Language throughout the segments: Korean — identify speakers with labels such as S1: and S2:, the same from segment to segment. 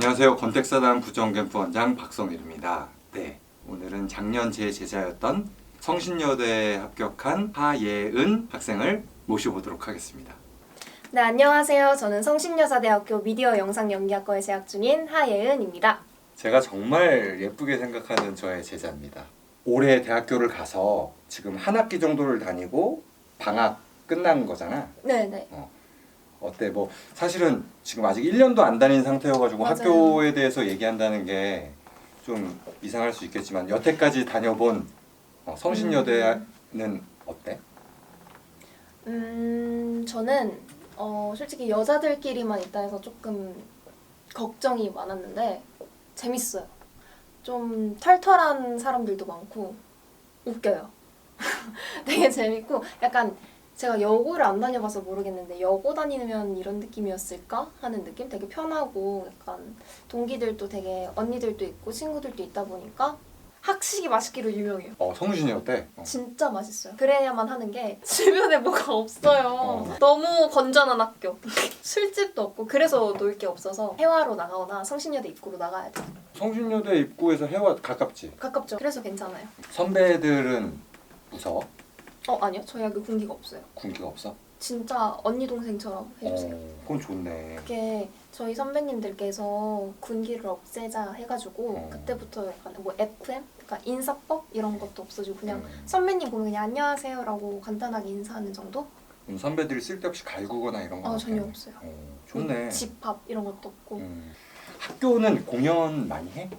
S1: 안녕하세요. 권택사단 부정캠프 원장 박성일입니다. 네, 오늘은 작년 제 제자였던 성신여대에 합격한 하예은 학생을 모셔보도록 하겠습니다.
S2: 네, 안녕하세요. 저는 성신여자대학교 미디어 영상 연기학과에 재학 중인 하예은입니다.
S1: 제가 정말 예쁘게 생각하는 저의 제자입니다. 올해 대학교를 가서 지금 한 학기 정도를 다니고 방학 끝난 거잖아.
S2: 네, 네.
S1: 어 때? 뭐 사실은 지금 아직 1년도 안 다닌 상태여가지고
S2: 맞아요.
S1: 학교에 대해서 얘기한다는 게 좀 이상할 수 있겠지만 여태까지 다녀본 어, 성신여대는 어때?
S2: 음, 저는 어, 솔직히 여자들끼리만 있다 해서 조금 걱정이 많았는데 재밌어요. 좀 털털한 사람들도 많고 웃겨요. 되게 재밌고 약간 제가 여고를 안 다녀봐서 모르겠는데 여고 다니면 이런 느낌이었을까 하는 느낌 되게 편하고 약간 동기들도 되게 언니들도 있고 친구들도 있다 보니까 학식이 맛있기로 유명해요.
S1: 어 성신여대. 어.
S2: 진짜 맛있어요. 그래야만 하는 게 주변에 뭐가 없어요.
S1: 어.
S2: 너무 건전한 학교. 술집도 없고 그래서 놀 게 없어서 해화로 나가거나 성신여대 입구로 나가야 돼.
S1: 성신여대 입구에서 해와 가깝지.
S2: 가깝죠. 그래서 괜찮아요.
S1: 선배들은 무서워?
S2: 어 아니요. 저희 학교 군기가 없어요.
S1: 군기가 없어?
S2: 진짜 언니 동생처럼 해주세요.
S1: 어, 그건 좋네.
S2: 그게 저희 선배님들께서 군기를 없애자 해가지고
S1: 어.
S2: 그때부터 약간 뭐 FM, 그러니까 인사법 이런 것도 없어지고 그냥
S1: 음.
S2: 선배님 보면 그냥 안녕하세요라고 간단하게 인사하는 정도?
S1: 그럼 선배들이 쓸데없이 갈구거나 이런
S2: 거아
S1: 없네.
S2: 전혀 없어요.
S1: 어, 좋네.
S2: 집합 이런 것도 없고.
S1: 음. 학교는 공연 많이 해?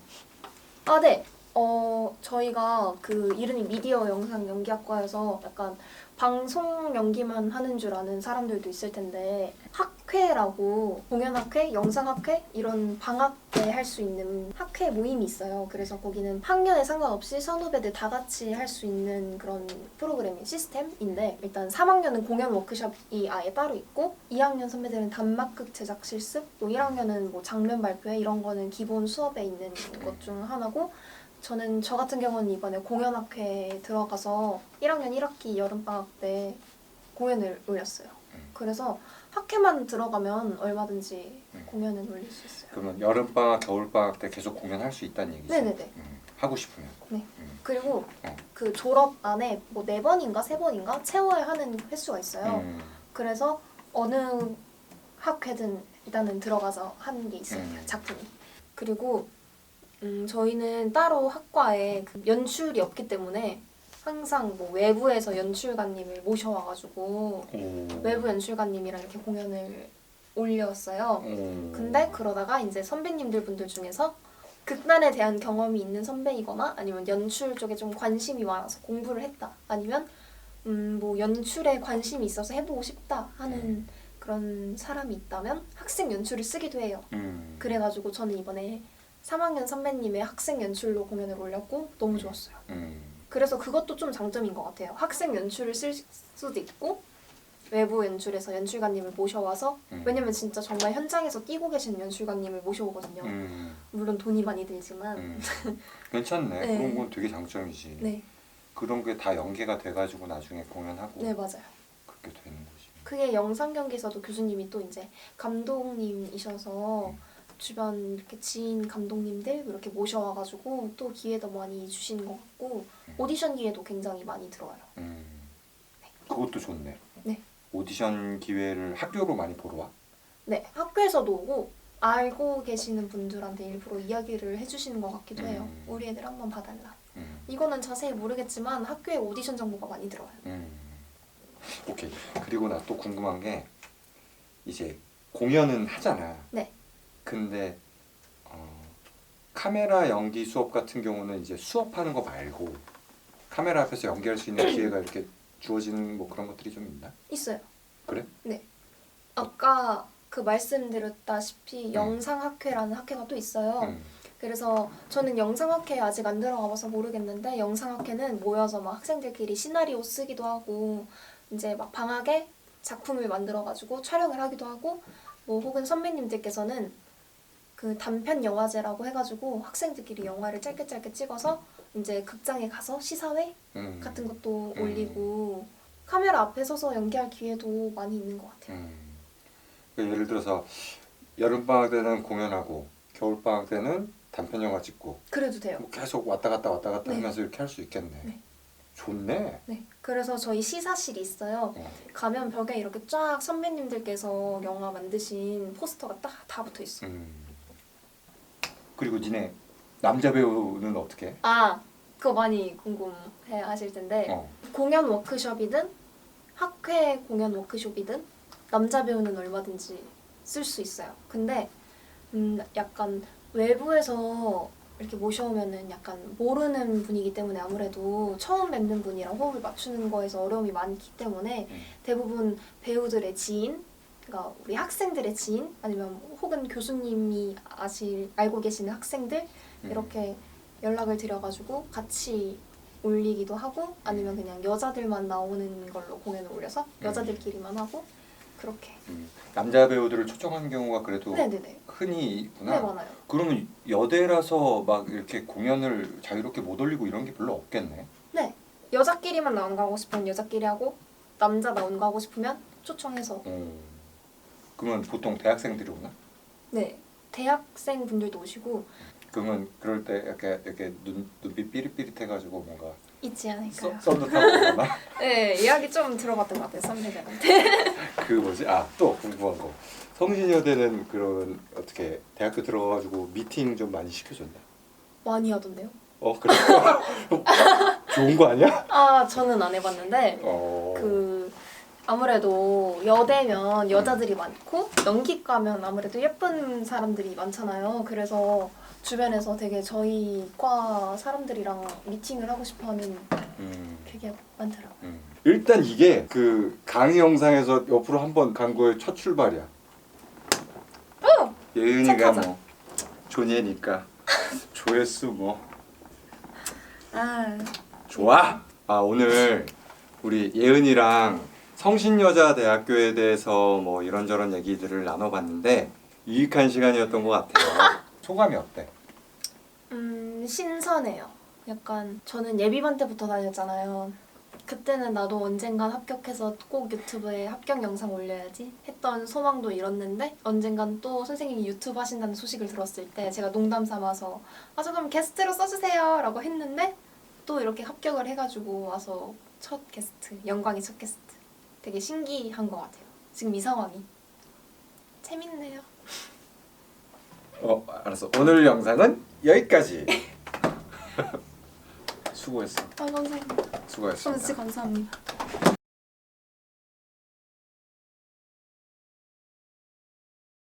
S2: 아 네. 어 저희가 그 이름이 미디어 영상 연기학과여서 약간 방송 연기만 하는 줄 아는 사람들도 있을 텐데 학회라고 공연학회, 영상학회 이런 방학 때 할 수 있는 학회 모임이 있어요. 그래서 거기는 학년에 상관없이 선후배들 다 같이 할 수 있는 그런 프로그램인 시스템인데 일단 3학년은 공연 워크숍이 아예 따로 있고 2학년 선배들은 단막극 제작 실습, 또 1학년은 뭐 장면 발표회 이런 거는 기본 수업에 있는 것 중 하나고 저는 저 같은 경우는 이번에 공연학회에 들어가서 1학년 1학기 여름방학 때 공연을 올렸어요.
S1: 음.
S2: 그래서 학회만 들어가면 얼마든지
S1: 음.
S2: 공연을 올릴 수 있어요.
S1: 그러면 여름방학, 겨울방학 때 계속 공연할 수 있다는 얘기지?
S2: 네네네.
S1: 음, 하고 싶으면.
S2: 네.
S1: 음.
S2: 그리고
S1: 어.
S2: 그 졸업 안에 뭐 네 번인가 세 번인가 채워야 하는 횟수가 있어요.
S1: 음.
S2: 그래서 어느 학회든 일단은 들어가서 하는 게 있어요.
S1: 음.
S2: 작품이. 그리고 음, 저희는 따로 학과에 그 연출이 없기 때문에 항상 뭐 외부에서 연출가님을 모셔와가지고
S1: 오.
S2: 외부 연출가님이랑 이렇게 공연을 올렸어요.
S1: 오.
S2: 근데 그러다가 이제 선배님들 분들 중에서 극단에 대한 경험이 있는 선배이거나 아니면 연출 쪽에 좀 관심이 많아서 공부를 했다 아니면 음 뭐 연출에 관심이 있어서 해보고 싶다 하는 그런 사람이 있다면 학생 연출을 쓰기도 해요.
S1: 음.
S2: 그래가지고 저는 이번에 3학년 선배님의 학생 연출로 공연을 올렸고 너무 좋았어요.
S1: 음.
S2: 그래서 그것도 좀 장점인 것 같아요. 학생 연출을 쓸 수도 있고 외부 연출에서 연출가님을 모셔와서
S1: 음.
S2: 왜냐면 진짜 정말 현장에서 뛰고 계신 연출가님을 모셔오거든요.
S1: 음.
S2: 물론 돈이 많이 들지만
S1: 음. 괜찮네.
S2: 네.
S1: 그런 건 되게 장점이지.
S2: 네,
S1: 그런 게 다 연계가 돼가지고 나중에 공연하고
S2: 네 맞아요.
S1: 그렇게 되는 거지.
S2: 그게 영상 경기에서도 교수님이 또 이제 감독님이셔서 주변 이렇게 지인 감독님들 이렇게 모셔와가지고 또 기회도 많이 주시는 것 같고 오디션 기회도 굉장히 많이 들어와요.
S1: 음. 그것도 좋네.
S2: 네.
S1: 오디션 기회를 학교로 많이 보러 와.
S2: 네, 학교에서도 오고 알고 계시는 분들한테 일부러 이야기를 해주시는 것 같기도 해요.
S1: 음.
S2: 우리 애들 한번 봐달라.
S1: 음.
S2: 이거는 자세히 모르겠지만 학교에 오디션 정보가 많이 들어와요.
S1: 음. 오케이. 그리고 나 또 궁금한 게 이제 공연은 하잖아.
S2: 네.
S1: 근데 어, 카메라 연기 수업 같은 경우는 이제 수업하는 거 말고 카메라 앞에서 연기할 수 있는 기회가 이렇게 주어지는 뭐 그런 것들이 좀 있나?
S2: 있어요.
S1: 그래?
S2: 네. 아까 그 말씀드렸다시피
S1: 음.
S2: 영상학회라는 학회가 또 있어요.
S1: 음.
S2: 그래서 저는 영상학회 아직 안 들어가봐서 모르겠는데 영상학회는 모여서 막 학생들끼리 시나리오 쓰기도 하고 이제 막 방학에 작품을 만들어가지고 촬영을 하기도 하고 뭐 혹은 선배님들께서는 그 단편 영화제라고 해가지고 학생들끼리 영화를 짧게 짧게 찍어서 이제 극장에 가서 시사회
S1: 음.
S2: 같은 것도
S1: 음.
S2: 올리고 카메라 앞에 서서 연기할 기회도 많이 있는 것 같아요.
S1: 음. 그러니까 예를 들어서 여름 방학 때는 공연하고 겨울 방학 때는 단편 영화 찍고
S2: 그래도 돼요.
S1: 뭐 계속 왔다 갔다 왔다 갔다
S2: 네.
S1: 하면서 이렇게 할 수 있겠네.
S2: 네.
S1: 좋네.
S2: 네. 그래서 저희 시사실이 있어요.
S1: 어.
S2: 가면 벽에 이렇게 쫙 선배님들께서 영화 만드신 포스터가 딱 다 붙어 있어요.
S1: 음. 그리고 니네 남자 배우는 어떻게?
S2: 아, 그거 많이 궁금해 하실 텐데
S1: 어.
S2: 공연 워크숍이든 학회 공연 워크숍이든 남자 배우는 얼마든지 쓸 수 있어요. 근데 음 약간 외부에서 이렇게 모셔오면은 약간 모르는 분이기 때문에 아무래도 처음 뵙는 분이랑 호흡을 맞추는 거에서 어려움이 많기 때문에
S1: 음.
S2: 대부분 배우들의 지인, 그러니까 우리 학생들의 지인 아니면 혹은 교수님이 아실 알고 계시는 학생들
S1: 음.
S2: 이렇게 연락을 드려가지고 같이 올리기도 하고 아니면 그냥 여자들만 나오는 걸로 공연을 올려서 여자들끼리만 하고 그렇게
S1: 음. 남자 배우들을 초청하는 경우가 그래도
S2: 네네네
S1: 흔히 있구나.
S2: 네 많아요
S1: 그러면 여대라서 막 이렇게 공연을 자유롭게 못 올리고 이런 게 별로 없겠네.
S2: 네 여자끼리만 나오는 거 하고 싶으면 여자끼리 하고 남자 나오는 거 하고 싶으면 초청해서
S1: 어. 그러면 보통 대학생들이 오나?
S2: 네 대학생 분들도 오시고
S1: 그러면 그럴 때 이렇게 이렇게 눈 눈빛 삐릿삐릿해가지고 뭔가
S2: 있지
S1: 써,
S2: 않을까요?
S1: 썬도 타고 오거나
S2: 네 이야기 좀 들어봤던 것 같아요 선배들한테
S1: 그 뭐지? 아 또 궁금한 거. 성신여대는 그런 어떻게 대학교 들어가가지고 미팅 좀 많이 시켜줬나?
S2: 많이 하던데요?
S1: 어 그래? 좋은 거 아니야?
S2: 아 저는 안 해봤는데
S1: 어.
S2: 그 아무래도 여대면 여자들이 많고 연기과면 아무래도 예쁜 사람들이 많잖아요. 그래서 주변에서 되게 저희 과 사람들이랑 미팅을 하고 싶어하는
S1: 음.
S2: 되게 많더라고요.
S1: 음. 일단 이게 그 강의 영상에서 옆으로 한번 간 거의 첫 출발이야.
S2: 어!
S1: 예은이가
S2: 착하죠?
S1: 뭐 존예니까 조회수 뭐
S2: 아
S1: 좋아. 아 오늘 우리 예은이랑 성신여자대학교에 대해서 뭐 이런저런 얘기들을 나눠봤는데 유익한 시간이었던 것 같아요. 소감이 어때?
S2: 음, 신선해요. 약간 저는 예비반 때부터 다녔잖아요. 그때는 나도 언젠간 합격해서 꼭 유튜브에 합격 영상 올려야지 했던 소망도 이뤘는데 언젠간 또 선생님이 유튜브 하신다는 소식을 들었을 때 제가 농담 삼아서 아 조금 게스트로 써주세요 라고 했는데 또 이렇게 합격을 해가지고 와서 첫 게스트 영광의 첫 게스트 되게 신기한 것 같아요. 지금 이 상황이 재밌네요.
S1: 어 알았어. 오늘 영상은 여기까지. 수고했어.
S2: 아 감사합니다.
S1: 수고했습니다.
S2: 감사합니다.